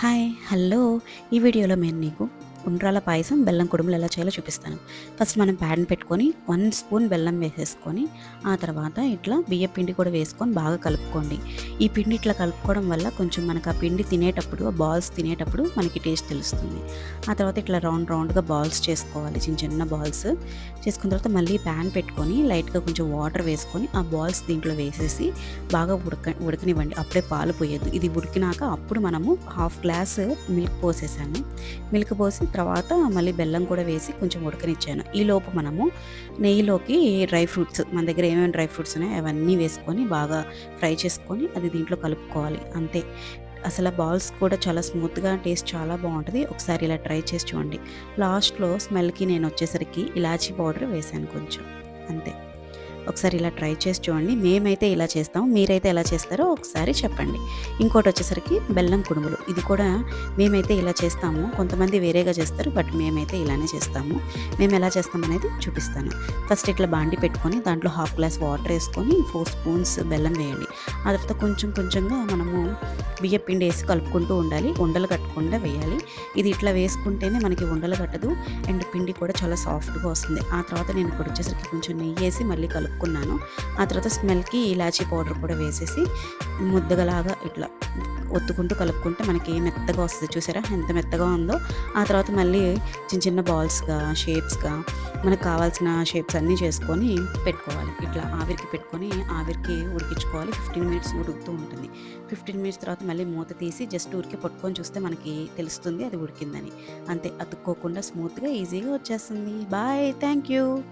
Hi hello. ఈ వీడియోలో నేను నీకు ఉండ్రాల పాయసం బెల్లం కుడుములు ఎలా చేయాలో చూపిస్తాను. ఫస్ట్ మనం ప్యాన్ పెట్టుకొని వన్ స్పూన్ బెల్లం వేసేసుకొని ఆ తర్వాత ఇట్లా బియ్య పిండి కూడా వేసుకొని బాగా కలుపుకోండి. ఈ పిండి ఇట్లా కలుపుకోవడం వల్ల కొంచెం మనకు ఆ పిండి తినేటప్పుడు ఆ బాల్స్ తినేటప్పుడు మనకి టేస్ట్ తెలుస్తుంది. ఆ తర్వాత ఇట్లా రౌండ్ రౌండ్గా బాల్స్ చేసుకోవాలి చిన్న చిన్న బాల్స్. చేసుకున్న తర్వాత మళ్ళీ ప్యాన్ పెట్టుకొని లైట్గా కొంచెం వాటర్ వేసుకొని ఆ బాల్స్ దీంట్లో వేసేసి బాగా ఉడక ఉడకనివ్వండి. అప్పుడే పాలు పోయొద్దు. ఇది ఉడికినాక అప్పుడు మనము హాఫ్ గ్లాస్ మిల్క్ పోసేసాను. మిల్క్ పోసి తర్వాత మళ్ళీ బెల్లం కూడా వేసి కొంచెం ఉడకనిచ్చాను. ఈలోపు మనము నెయ్యిలోకి డ్రై ఫ్రూట్స్ మన దగ్గర ఏమేమి డ్రై ఫ్రూట్స్ ఉన్నాయో అవన్నీ వేసుకొని బాగా ఫ్రై చేసుకొని అది దీంట్లో కలుపుకోవాలి. అంతే. అసలు బాల్స్ కూడా చాలా స్మూత్గా టేస్ట్ చాలా బాగుంటుంది. ఒకసారి ఇలా ట్రై చేసి చూడండి. లాస్ట్లో స్మెల్కి నేను వచ్చేసరికి ఇలాచీ పౌడర్ వేసాను కొంచెం. అంతే. ఒకసారి ఇలా ట్రై చేసి చూడండి. మేమైతే ఇలా చేస్తాం. మీరైతే ఎలా చేస్తారో ఒకసారి చెప్పండి. ఇంకోటి వచ్చేసరికి బెల్లం కుడుములు. ఇది కూడా మేమైతే ఇలా చేస్తాము. కొంతమంది వేరేగా చేస్తారు బట్ మేమైతే ఇలానే చేస్తాము. మేము ఎలా చేస్తాం అనేది చూపిస్తాను. ఫస్ట్ ఇట్లా బాండి పెట్టుకొని దాంట్లో హాఫ్ గ్లాస్ వాటర్ వేసుకొని ఫోర్ స్పూన్స్ బెల్లం వేయండి. ఆ తర్వాత కొంచెం కొంచెంగా మనము బియ్య పిండి వేసి కలుపుకుంటూ ఉండాలి. ఉండలు కట్టకుండా వేయాలి. ఇది ఇట్లా వేసుకుంటేనే మనకి ఉండలు కట్టదు. అండ్ పిండి కూడా చాలా సాఫ్ట్గా వస్తుంది. ఆ తర్వాత నేను ఇక్కడ వచ్చేసరికి కొంచెం నెయ్యి వేసి మళ్ళీ కలుపు కలుపుకున్నాను. ఆ తర్వాత స్మెల్కి ఇలాచీ పౌడర్ కూడా వేసేసి ముద్దగలాగా ఇట్లా ఒత్తుకుంటూ కలుపుకుంటే మనకి మెత్తగా వస్తుంది. చూసారా? ఎంత మెత్తగా ఉందో. ఆ తర్వాత మళ్ళీ చిన్న చిన్న బాల్స్గా షేప్స్గా మనకు కావాల్సిన షేప్స్ అన్నీ చేసుకొని పెట్టుకోవాలి. ఇట్లా ఆవిరికి పెట్టుకొని ఆవిరికి ఉడికించుకోవాలి. ఫిఫ్టీన్ మినిట్స్ ఉడుకుతూ ఉంటుంది. ఫిఫ్టీన్ మినిట్స్ తర్వాత మళ్ళీ మూత తీసి జస్ట్ ఊరికి పట్టుకొని చూస్తే మనకి తెలుస్తుంది అది ఉడికిందని. అంతే అతుక్కోకుండా స్మూత్గా ఈజీగా వచ్చేస్తుంది. Bye thank you